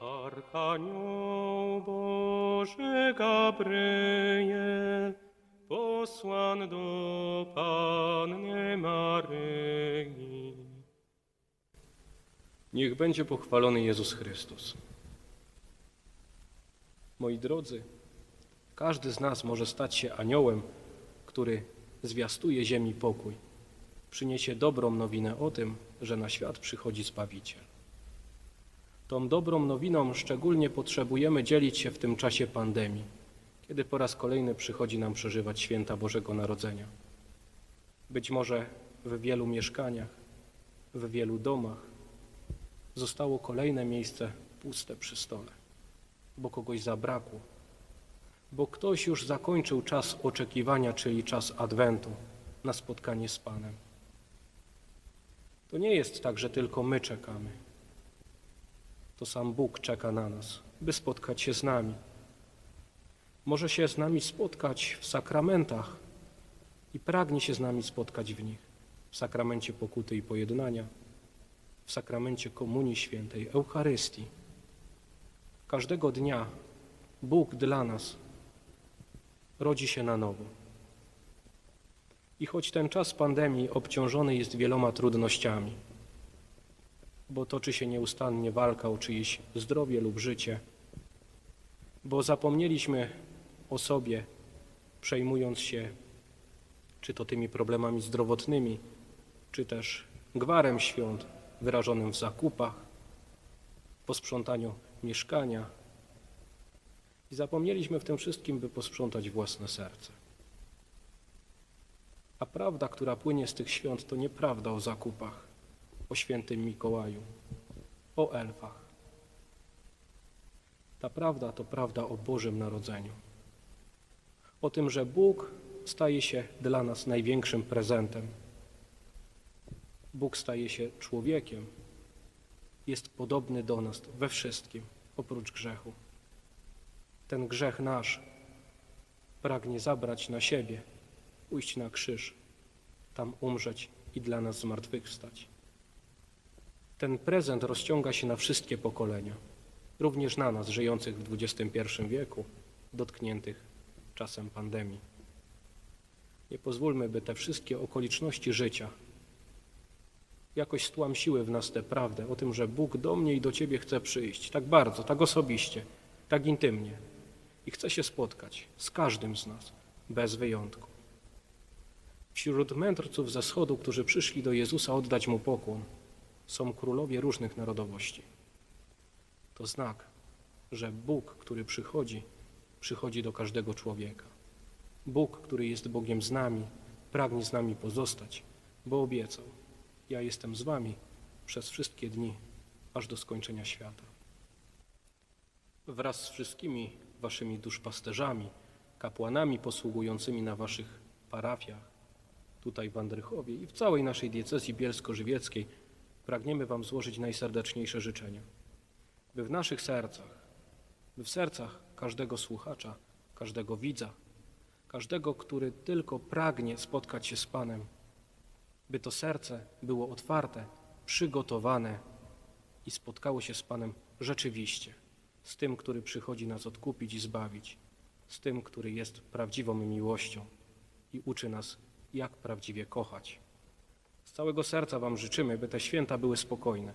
Archanioł Boży Gabriel, posłan do Panny Maryi. Niech będzie pochwalony Jezus Chrystus. Moi drodzy, każdy z nas może stać się aniołem, który zwiastuje ziemi pokój. Przyniesie dobrą nowinę o tym, że na świat przychodzi Zbawiciel. Tą dobrą nowiną szczególnie potrzebujemy dzielić się w tym czasie pandemii, kiedy po raz kolejny przychodzi nam przeżywać święta Bożego Narodzenia. Być może w wielu mieszkaniach, w wielu domach zostało kolejne miejsce puste przy stole, bo kogoś zabrakło, bo ktoś już zakończył czas oczekiwania, czyli czas Adwentu na spotkanie z Panem. To nie jest tak, że tylko my czekamy to sam Bóg czeka na nas, by spotkać się z nami. Może się z nami spotkać w sakramentach i pragnie się z nami spotkać w nich. W sakramencie pokuty i pojednania, w sakramencie Komunii Świętej, Eucharystii. Każdego dnia Bóg dla nas rodzi się na nowo. I choć ten czas pandemii obciążony jest wieloma trudnościami, bo toczy się nieustannie walka o czyjeś zdrowie lub życie, bo zapomnieliśmy o sobie, przejmując się czy to tymi problemami zdrowotnymi, czy też gwarem świąt wyrażonym w zakupach, posprzątaniu mieszkania. I zapomnieliśmy w tym wszystkim, by posprzątać własne serce. A prawda, która płynie z tych świąt, to nieprawda o zakupach o świętym Mikołaju, o elfach. Ta prawda to prawda o Bożym Narodzeniu. O tym, że Bóg staje się dla nas największym prezentem. Bóg staje się człowiekiem. Jest podobny do nas we wszystkim, oprócz grzechu. Ten grzech nasz pragnie zabrać na siebie, pójść na krzyż, tam umrzeć i dla nas zmartwychwstać. Ten prezent rozciąga się na wszystkie pokolenia, również na nas, żyjących w XXI wieku, dotkniętych czasem pandemii. Nie pozwólmy, by te wszystkie okoliczności życia jakoś stłamsiły w nas tę prawdę o tym, że Bóg do mnie i do Ciebie chce przyjść tak bardzo, tak osobiście, tak intymnie i chce się spotkać z każdym z nas, bez wyjątku. Wśród mędrców ze wschodu, którzy przyszli do Jezusa oddać Mu pokłon, są królowie różnych narodowości. To znak, że Bóg, który przychodzi, przychodzi do każdego człowieka. Bóg, który jest Bogiem z nami, pragnie z nami pozostać, bo obiecał: Ja jestem z wami przez wszystkie dni, aż do skończenia świata. Wraz z wszystkimi waszymi duszpasterzami, kapłanami posługującymi na waszych parafiach, tutaj w Andrychowie i w całej naszej diecezji bielsko-żywieckiej, pragniemy Wam złożyć najserdeczniejsze życzenia, by w naszych sercach, by w sercach każdego słuchacza, każdego widza, każdego, który tylko pragnie spotkać się z Panem, by to serce było otwarte, przygotowane i spotkało się z Panem rzeczywiście, z tym, który przychodzi nas odkupić i zbawić, z tym, który jest prawdziwą miłością i uczy nas, jak prawdziwie kochać. Z całego serca Wam życzymy, by te święta były spokojne,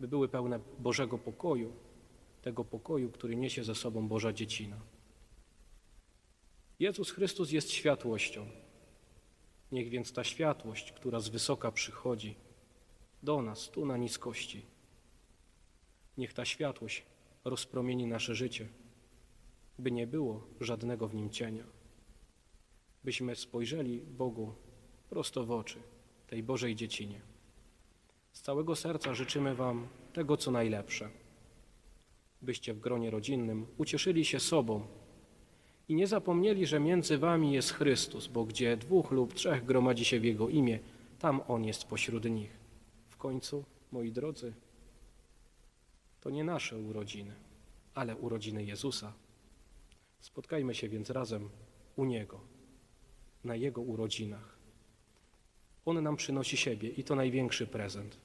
by były pełne Bożego pokoju, tego pokoju, który niesie ze sobą Boża dziecina. Jezus Chrystus jest światłością. Niech więc ta światłość, która z wysoka przychodzi do nas, tu na niskości, niech ta światłość rozpromieni nasze życie, by nie było żadnego w nim cienia, byśmy spojrzeli Bogu prosto w oczy tej Bożej dziecinie. Z całego serca życzymy Wam tego, co najlepsze, byście w gronie rodzinnym ucieszyli się sobą i nie zapomnieli, że między Wami jest Chrystus, bo gdzie dwóch lub trzech gromadzi się w Jego imię, tam On jest pośród nich. W końcu, moi drodzy, to nie nasze urodziny, ale urodziny Jezusa, Spotkajmy się więc razem u Niego, na Jego urodzinach. On nam przynosi siebie i to największy prezent.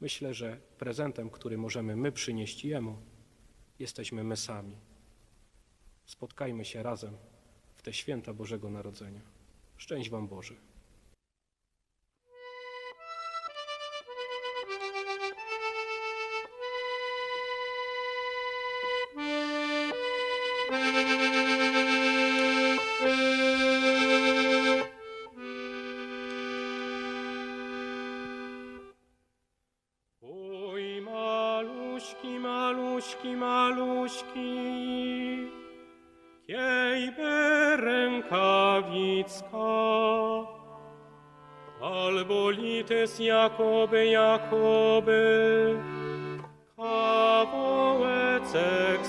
Myślę, że prezentem, który możemy my przynieść Jemu, jesteśmy my sami. Spotkajmy się razem w te święta Bożego Narodzenia. Szczęść Wam Boże. Oj, maluśki, maluśki, maluśki, kiejby rękawicka, albo lites Jakoby, Jakoby, kawołecek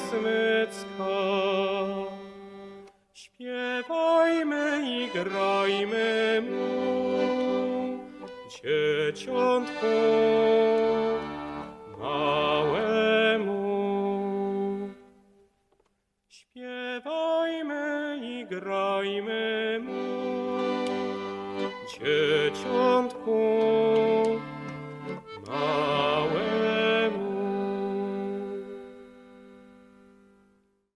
smycka. Śpiewajmy i grajmy mu, dzieciątku memu, dzieciątku małemu.